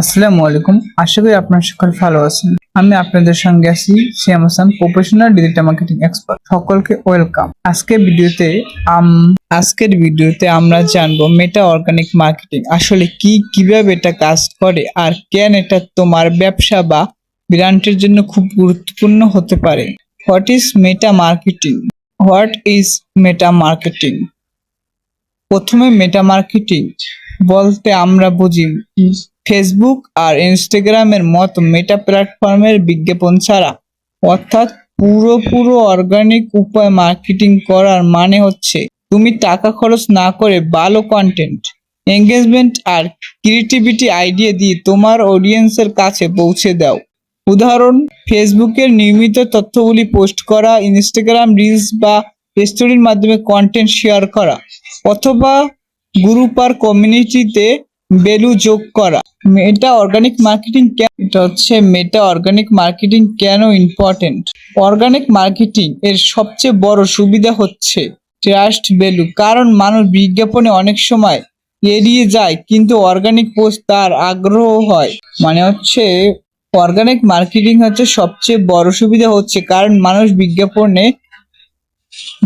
আসসালামু আলাইকুম। আশা করি আপনার সকল ভালো আছেন। আমি আপনাদের সঙ্গে আছি Shyam Hasan, professional digital marketing expert. সকলকে ওয়েলকাম। আজকের ভিডিওতে আম আজকের ভিডিওতে আমরা জানব মেটা অর্গানিক মার্কেটিং আসলে কি, কীভাবে এটা কাজ করে আর কেন এটা তোমার ব্যবসা বা ব্র্যান্ডের জন্য খুব গুরুত্বপূর্ণ হতে পারে। What is meta marketing what is meta marketing প্রথমে মেটা মার্কেটিং বলতে আমরা বুঝি ফেসবুক আর ইনস্টাগ্রামের মতো মেটা প্ল্যাটফর্মের বিজ্ঞাপন ছাড়া। অর্থাৎ পুরো পুরো অর্গানিক উপায় মার্কেটিং করার মানে হচ্ছে তুমি টাকা খরচ না করে ভালো কন্টেন্ট এঙ্গেজমেন্ট আর ক্রিয়েটিভিটি আইডিয়া দিয়ে তোমার অডিয়েন্সের কাছে পৌঁছে দাও। উদাহরণ ফেসবুকের নিয়মিত তথ্যগুলি পোস্ট করা ইনস্টাগ্রাম রিলস বা স্টোরির মাধ্যমে কন্টেন্ট শেয়ার করা, অথবা গ্রুপ আর কমিউনিটিতে ভ্যালু যোগ করা। মেটা অর্গানিক মার্কেটিং কেন এটা হচ্ছে মেটা অর্গানিক মার্কেটিং কেন ইম্পর্টেন্ট অর্গানিক মার্কেটিং এর সবচেয়ে বড় সুবিধা হচ্ছে ট্রাস্ট ভ্যালু কারণ মানুষ বিজ্ঞাপনে অনেক সময় এড়িয়ে যায়, কিন্তু অর্গানিক পোস্ট তার আগ্রহ হয়। মানে হচ্ছে অর্গানিক মার্কেটিং হচ্ছে সবচেয়ে বড় সুবিধা হচ্ছে, কারণ মানুষ বিজ্ঞাপনে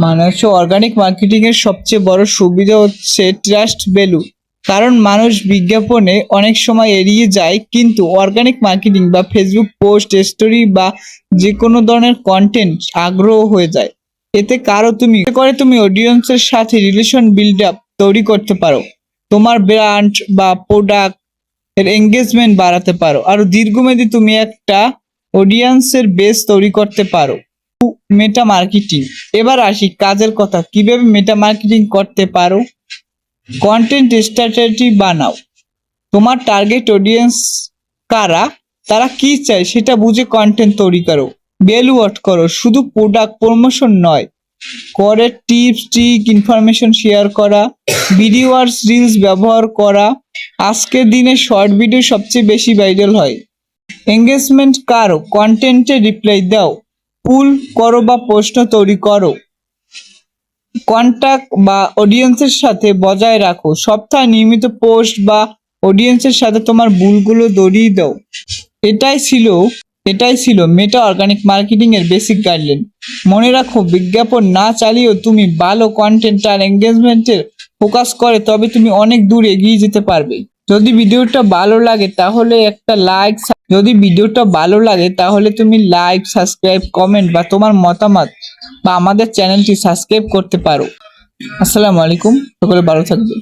মানে হচ্ছে অর্গানিক মার্কেটিং এর সবচেয়ে বড় সুবিধা হচ্ছে ট্রাস্ট ভ্যালু কারণ মানুষ বিজ্ঞাপনে অনেক সময় এড়িয়ে যায়, কিন্তু অর্গানিক মার্কেটিং বা ফেসবুক পোস্ট স্টোরি বা যে কোনো ধরনের কন্টেন্ট আগ্রহ হয়ে যায়। এতে কারও তুমি করে তুমি অডিয়েন্সের সাথে রিলেশন বিল্ড আপ তৈরি করতে পারো। তোমার ব্র্যান্ড বা প্রোডাক্টের এঙ্গেজমেন্ট বাড়াতে পারো। আর দীর্ঘমেয়াদী তুমি একটা অডিয়েন্সের বেস তৈরি করতে পারো। মেটা মার্কেটিং এবার আসি কাজের কথা। কীভাবে মেটা মার্কেটিং করতে পারো? কন্টেন্ট স্ট্র্যাটেজি বানাও। তোমার টার্গেট অডিয়েন্স কারা, তারা কি চায় সেটা বুঝে কন্টেন্ট তৈরি করো ভ্যালু অট করো, শুধু প্রোডাক্ট প্রমোশন নয়, করে টিপস ট্রিক ইনফরমেশন শেয়ার করা ভিডিও আর রিলস ব্যবহার করা। আজকের দিনে শর্ট ভিডিও সবচেয়ে বেশি ভাইরাল হয়। এঙ্গেজমেন্ট কারও কন্টেন্টে রিপ্লাই দাও পুল করো বা প্রশ্ন তৈরি করো। কন্টাক্ট বা অডিয়েন্সের সাথে বজায় রাখো। সপ্তাহে নিয়মিত পোস্ট বা অডিয়েন্সের সাথে তোমার ভুলগুলো দড়িয়ে দাও। এটাই ছিল এটাই ছিল মেটা অর্গানিক মার্কেটিং এর বেসিক গাইডলাইন মনে রাখো, বিজ্ঞাপন না চালিয়েও তুমি ভালো কন্টেন্ট আর এঙ্গেজমেন্টের ফোকাস করে, তবে তুমি অনেক দূর এগিয়ে যেতে পারবে। যদি ভিডিওটা ভালো লাগে তাহলে একটা লাইক যদি ভিডিওটা ভালো লাগে তাহলে তুমি লাইক সাবস্ক্রাইব কমেন্ট বা তোমার মতামত বা আমাদের চ্যানেলটি সাবস্ক্রাইব করতে পারো। আসসালামু আলাইকুম, সকলে ভালো থাকবে